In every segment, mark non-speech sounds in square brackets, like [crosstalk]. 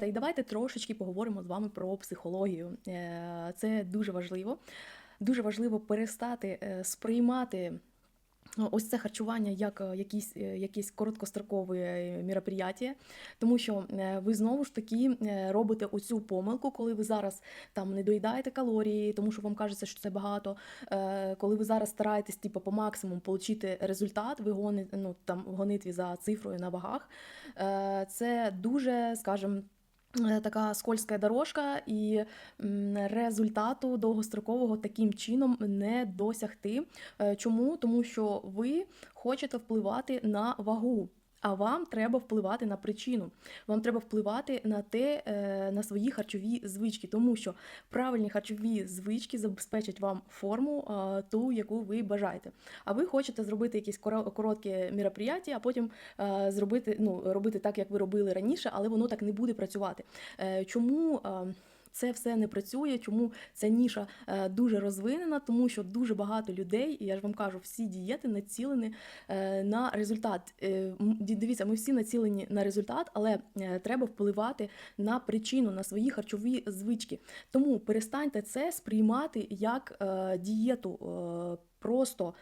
Та й давайте трошечки поговоримо з вами про психологію. Е, Це дуже важливо. Дуже важливо перестати е, сприймати ну, ось це харчування як е, якісь, якісь короткострокове е, тому що ви знову ж таки робите оцю помилку, коли ви зараз там не доїдаєте калорії, тому що вам кажеться, що це багато. Коли ви зараз стараєтесь типу, по максимуму отримати результат, ви гоните, ну, там, в гонитві за цифрою на вагах. Це дуже, скажімо, Така скользка дорожка, і результату довгострокового таким чином не досягти. Е, Чому? Тому що ви хочете впливати на вагу. А вам треба впливати на причину. Вам треба впливати на те, е, на свої харчові звички, тому що правильні харчові звички забезпечать вам форму, ту, яку ви бажаєте. А ви хочете зробити якісь короткі мероприятия, а потім е, зробити, ну, робити так, як ви робили раніше, але воно так не буде працювати. Е, Чому? Це все не працює, чому ця ніша е, дуже розвинена, тому що дуже багато людей, і я ж вам кажу, всі дієти націлені е, на результат. Е, Дивіться, ми всі націлені на результат, але треба впливати на причину, на свої харчові звички. Тому перестаньте це сприймати як дієту. Просто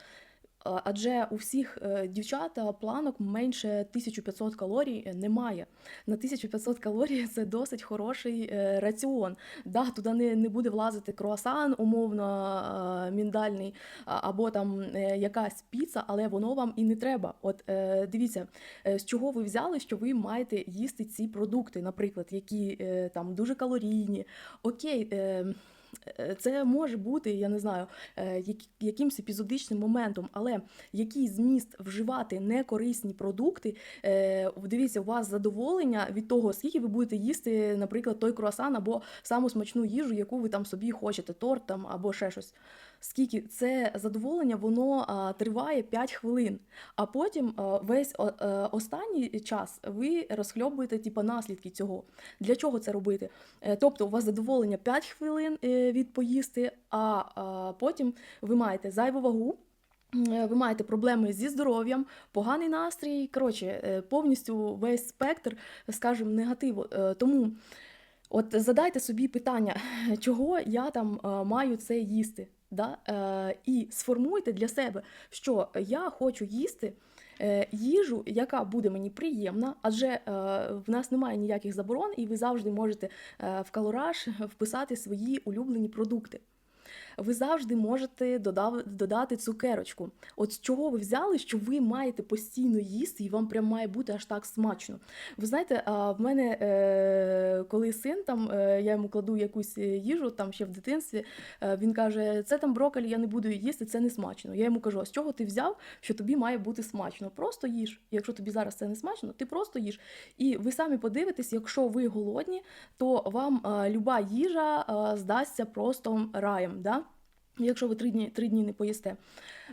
Адже у всіх е, дівчат е, планок менше 1500 калорій е, немає. На 1500 калорій [laughs] це досить хороший е, раціон. Да, туди не, не буде влазити круасан, умовно е, міндальний, або там е, якась піца, але воно вам і не треба. От е, дивіться, е, з чого ви взяли, що ви маєте їсти ці продукти, наприклад, які е, там дуже калорійні. Окей. Е, Це може бути, я не знаю, е, якимсь епізодичним моментом, але який зміст вживати некорисні продукти, е, дивіться, у вас задоволення від того, скільки ви будете їсти, наприклад, той круасан або саму смачну їжу, яку ви там собі хочете, торт там або ще щось. Скільки це задоволення, воно а, триває 5 хвилин, а потім а, весь о- е, останній час ви розхльобуєте типу, наслідки цього. Для чого це робити? Е, Тобто у вас задоволення 5 хвилин е, від поїсти, а, а потім ви маєте зайву вагу. Ви маєте проблеми зі здоров'ям, поганий настрій. Коротше, повністю весь спектр, скажімо, негативу. Тому от задайте собі питання, [laughs] чого я там маю це їсти. Да? Е, І сформуйте для себе, що я хочу їсти е, їжу, яка буде мені приємна, адже е, в нас немає ніяких заборон, і ви завжди можете е, в калораж вписати свої улюблені продукти. Ви завжди можете додав, додати цукерочку. От з чого ви взяли, що ви маєте постійно їсти, і вам прям має бути аж так смачно. Ви знаєте, в мене, е, коли син там, е, я йому кладу якусь е, їжу там ще в дитинстві, він каже: це там брокколі, я не буду їсти, це не смачно. Я йому кажу: а з чого ти взяв, що тобі має бути смачно? Просто їж. Якщо тобі зараз це не смачно, ти просто їж. І ви самі подивитесь, якщо ви голодні, то вам люба їжа здасться просто раєм. Да? Якщо ви три дні, три дні не поїсте.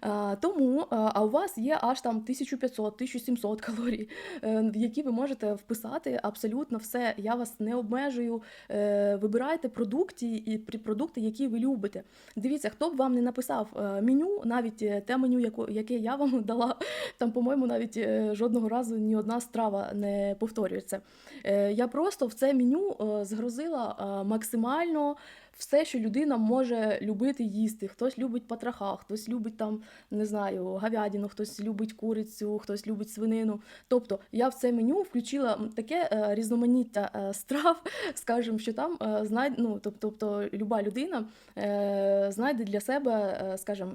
А, тому, а, а у вас є аж там 1500-1700 калорій, е, які ви можете вписати абсолютно все. Я вас не обмежую. Е, Вибирайте продукти і продукти, які ви любите. Дивіться, хто б вам не написав е, меню, навіть е, те меню, яке я вам [laughs] дала, там, по-моєму, навіть е, жодного разу ні одна страва не повторюється. Е, Я просто в це меню е, згрузила е, максимально все, що людина може любити їсти. Хтось любить патраха, хтось любить там, не знаю, говядину, хтось любить курицю, хтось любить свинину. Тобто я в це меню включила таке е, різноманіття е, страв, [laughs] скажімо, що там е, знайде, ну, тобто, тобто люба людина знайде для себе, скажімо,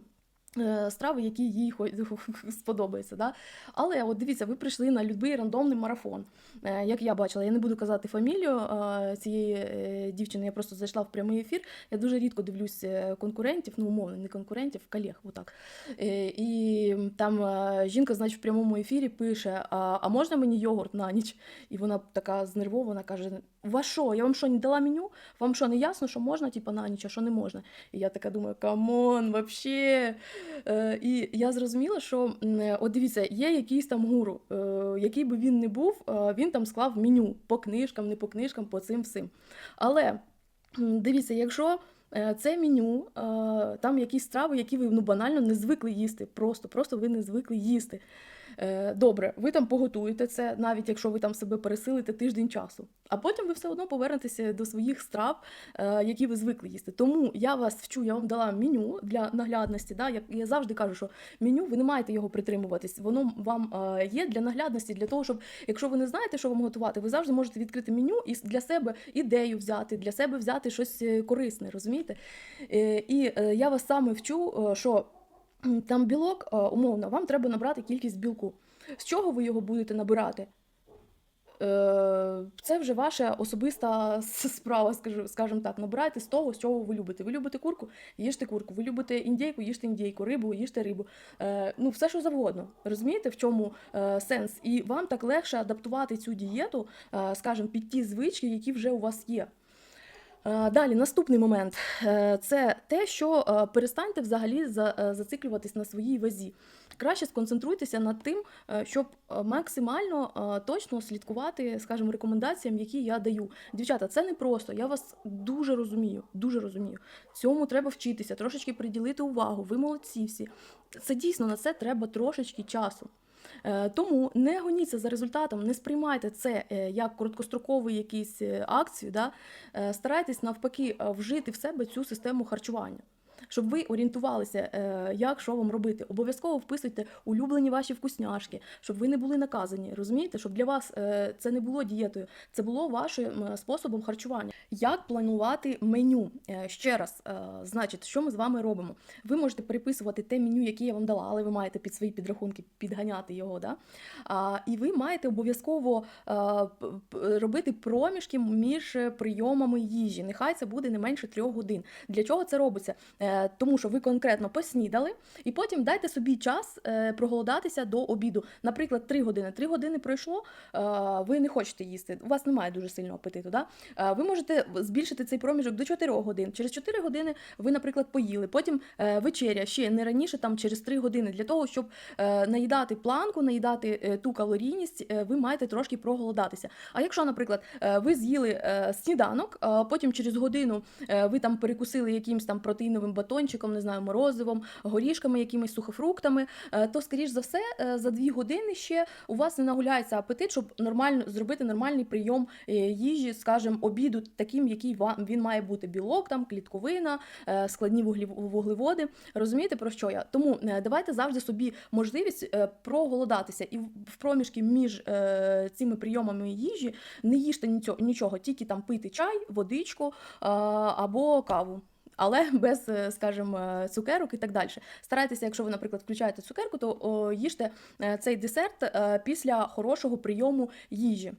Страви, які їй [laughs] сподобаються. Да? Але от дивіться, ви прийшли на будь-який рандомний марафон. Е, Як я бачила, я не буду казати фамілію е, цієї е, дівчини, я просто зайшла в прямий ефір. Я дуже рідко дивлюсь е, конкурентів, ну умовно, не конкурентів, колег, отак. Е, І там е, жінка, значить, в прямому ефірі пише: А, можна мені йогурт на ніч? І вона така знервована каже: У вас що? Я вам що, не дала меню? Вам що, не ясно, що можна, типу, на ніч, а що не можна? І я така думаю, камон, вообще. Е, І я зрозуміла, що е, от дивіться, є якийсь там гуру, е, який би він не був, він там склав меню по книжкам, не по книжкам, по цим всім. Але дивіться, якщо це меню, там якісь страви, які ви ну, банально не звикли їсти, просто, просто ви не звикли їсти. Е, Добре, ви там поготуєте це, навіть якщо ви там себе пересилите тиждень часу. А потім ви все одно повернетеся до своїх страв, е, які ви звикли їсти. Тому я вас вчу, я вам дала меню для наглядності. Да? Я, завжди кажу, що меню ви не маєте його притримуватись. Воно вам е, є для наглядності, для того, щоб якщо ви не знаєте, що вам готувати, ви завжди можете відкрити меню і для себе ідею взяти, для себе взяти щось корисне, розумієте? І я вас саме вчу, що [clears throat] там білок, умовно, вам треба набрати кількість білку. З чого ви його будете набирати? Е, Це вже ваша особиста [laughs] справа, скажімо так. Набирайте з того, з чого ви любите. Ви любите курку, їжте курку. Ви любите індійку, їжте індійку, рибу, їжте рибу. Е, Ну, все, що завгодно. Розумієте, в чому е, сенс? І вам так легше адаптувати цю дієту, скажімо, під ті звички, які вже у вас є. Е, Далі, наступний момент Е, це те, що е, перестаньте взагалі зациклюватись на своїй вазі. Краще сконцентруйтеся над тим, щоб максимально точно слідкувати, скажімо, рекомендаціям, які я даю. Дівчата, це не просто. Я вас дуже розумію, дуже розумію. Цьому треба вчитися, трошечки приділити увагу. Ви молодці всі. Це дійсно на це треба трошечки часу. Е, Тому не гоніться за результатом, не сприймайте це е, як короткострокову якісь е, акцію. Да? Старайтесь навпаки вжити в себе цю систему харчування. Щоб ви орієнтувалися, е, як що вам робити. Обов'язково вписуйте улюблені ваші вкусняшки, щоб ви не були наказані. Розумієте, щоб для вас е, це не було дієтою, це було вашим е, способом харчування. Як планувати меню? Ще раз, значить, що ми з вами робимо? Ви можете переписувати те меню, яке я вам дала, але ви маєте під свої підрахунки підганяти його. Да? І ви маєте обов'язково робити проміжки між прийомами їжі. Нехай це буде не менше трьох годин. Для чого це робиться? Е, тому що ви конкретно поснідали, і потім дайте собі час е, проголодатися до обіду. Наприклад, 3 години. 3 години пройшло, е, ви не хочете їсти, у вас немає дуже сильного апетиту. Да? Ви можете збільшити цей проміжок до 4 годин. Через 4 години ви, наприклад, поїли. Потім вечеря ще не раніше, там через 3 години, для того, щоб наїдати планку, наїдати ту калорійність, ви маєте трошки проголодатися. А якщо, наприклад, ви з'їли сніданок, потім через годину ви там перекусили якимсь там протеїновим батончиком, не знаю, морозивом, горішками, якимись сухофруктами, е, то, скоріш за все, е, за дві години ще у вас не нагуляється апетит, щоб нормально зробити нормальний прийом е, їжі, скажімо, обіду, таким, який ва- він має бути: білок, там клітковина, складні вуглеводи. Розумієте про що я? Тому давайте завжди собі можливість проголодатися і в- проміжки між цими прийомами їжі не їжте нічого, тільки там пити чай, водичку або каву. Але без, е, скажімо, е, цукерок і так далі. Старайтеся, якщо ви, наприклад, включаєте цукерку, то їжте е, цей десерт після хорошого прийому їжі.